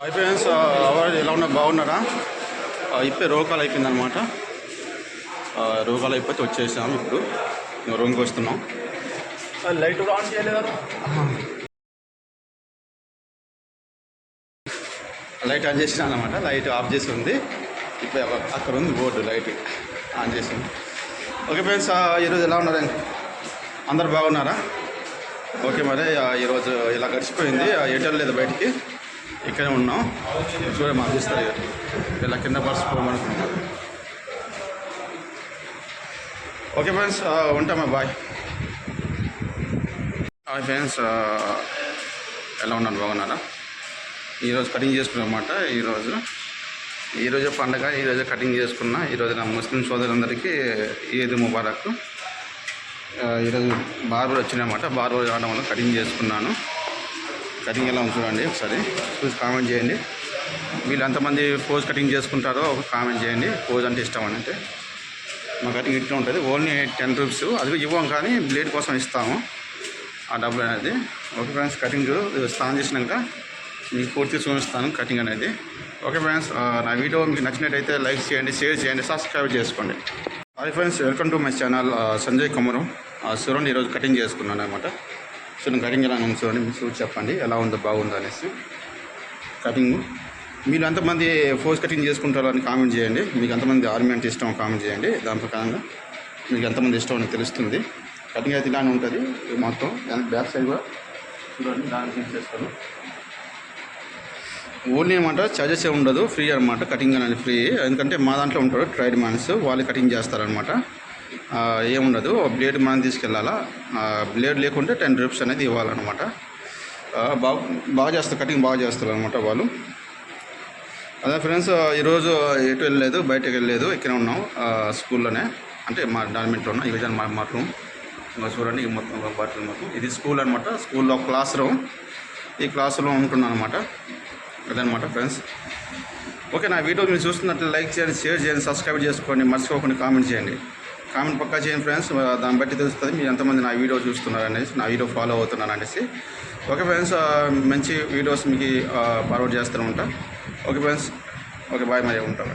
Hi friends ఎవరు ఎలా ఉన్నారు బాగున్నారా? ఆ, ఇప్పుడే రోగాలు అయిపోయిందనమాట రోగాలు అయిపోతే వచ్చేసాము ఇప్పుడు. రూమ్కి వస్తున్నాం. లైట్ కూడా ఆన్ చేయలేదా లైట్ ఆన్ చేసిన అనమాట లైట్ ఆఫ్ చేసి ఉంది. ఇప్పుడు అక్కడ ఉంది బోర్డు లైట్ ఆన్ చేసింది ఓకే ఫ్రెండ్స్ ఆ, ఈరోజు ఎలా ఉన్నారండి అందరు బాగున్నారా? ఓకే మరి ఈరోజు ఇలా గడిచిపోయింది. ఆ, ఎటు వెళ్ళలేదు బయటికి? ఇక్కడే ఉన్నాం. చూడ మా చూస్తారు ఇలా కింద పరుచుకోమనుకుంటున్నాం ఓకే ఫ్రెండ్స్ ఉంటామా? బాయ్. హాయ్ ఫ్రెండ్స్ ఎలా ఉన్నాను బాగున్నారా? ఈరోజు కటింగ్ చేసుకున్నమాట ఈరోజు ఈరోజు పండగ ఈరోజు కటింగ్ చేసుకున్నా. ఈరోజు నా ముస్లిం సోదరులందరికీ ఈద్ ముబారక్. ఈరోజు బార్బర్ వచ్చినాయన్నమాట బార్బర్ రావడం వల్ల కటింగ్ చేసుకున్నాను. కటింగ్ ఎలా ఉంది చూడండి ఒకసారి. చూసి కామెంట్ చేయండి. వీళ్ళు ఎంతమంది పోజ్ కటింగ్ చేసుకుంటారో ఒక కామెంట్ చేయండి. పోజ్ అంటే ఇష్టం అని అంటే. మా కటింగ్ ఇట్లా ఉంటుంది. Only ten rupees. అది ఇవ్వం కానీ బ్లేడ్ కోసం ఇస్తాము. ఆ డబ్బులు అనేది. ఓకే ఫ్రెండ్స్ కటింగ్ స్నానం చేసినాక మీకు పూర్తి చూపిస్తాను కటింగ్ అనేది. ఓకే ఫ్రెండ్స్ నా వీడియో మీకు నచ్చినట్టయితే లైక్ చేయండి షేర్ చేయండి సబ్స్క్రైబ్ చేసుకోండి. Hi friends welcome to my channel Sanjay Kumaram. చూడండి ఈరోజు కటింగ్ చేసుకున్నాను అనమాట చూడండి కటింగ్ ఎలా ఉంది చూడండి మీరు చూసి చెప్పండి ఎలా ఉందో బాగుందో అనేసి. కటింగ్ మీరు ఎంతమంది ఫోర్స్ కటింగ్ చేసుకుంటారో అని కామెంట్ చేయండి. మీకు ఎంతమంది ఆర్మీ అంటే ఇష్టం కామెంట్ చేయండి. దాని ప్రకారంగా మీకు ఎంతమంది ఇష్టం అని తెలుస్తుంది. కటింగ్ అయితే ఇలానే ఉంటుంది ఇది మొత్తం. దాని బ్యాక్ సైడ్ కూడా చూడండి దాన్ని చేస్తాను. ఓన్లీ అనమాట చార్జెస్ ఏ ఉండదు ఫ్రీ అనమాట కటింగ్ అనేది ఫ్రీ ఎందుకంటే మా దాంట్లో ఉంటారు ట్రైడ్ మ్యాన్స్ వాళ్ళు కటింగ్ చేస్తారనమాట ఏముండదు బ్లేడ్ మనం తీసుకెళ్ళాలా? బ్లేడ్ లేకుంటే టెన్ రూపీస్ అనేది ఇవ్వాలన్నమాట. బాగా బాగా చేస్తారు కటింగ్ బాగా చేస్తారు అనమాట వాళ్ళు. అదే ఫ్రెండ్స్ ఈరోజు ఎటు వెళ్ళలేదు బయటకు వెళ్ళలేదు ఇక్కడే ఉన్నాం స్కూల్లోనే. అంటే మా డార్మెంట్లో ఉన్నాం ఈ విధంగా మా మా రూమ్ ఇంకా చూడండి మొత్తం బాటిల్ మొత్తం. ఇది స్కూల్ అనమాట స్కూల్లో క్లాస్ రూమ్ ఈ క్లాస్ రూమ్ ఉంటున్నాను అనమాట అదనమాట ఫ్రెండ్స్ ఓకే నా వీడియో మీరు చూస్తున్నట్లు లైక్ చేయండి షేర్ చేయండి సబ్స్క్రైబ్ చేసుకోండి. మర్చిపోకుండా కామెంట్ చేయండి. కామెంట్ పక్కా చేయండి ఫ్రెండ్స్. దాన్ని బట్టి తెలుస్తుంది మీరు ఎంతమంది నా వీడియో చూస్తున్నారు అనేసి నా వీడియో ఫాలో అవుతున్నారు అనేసి ఓకే ఫ్రెండ్స్ మంచి వీడియోస్ మీకు ఫార్వర్డ్ చేస్తూ ఉంటా. ఓకే ఫ్రెండ్స్ ఓకే బాయ్ మరి ఉంటాం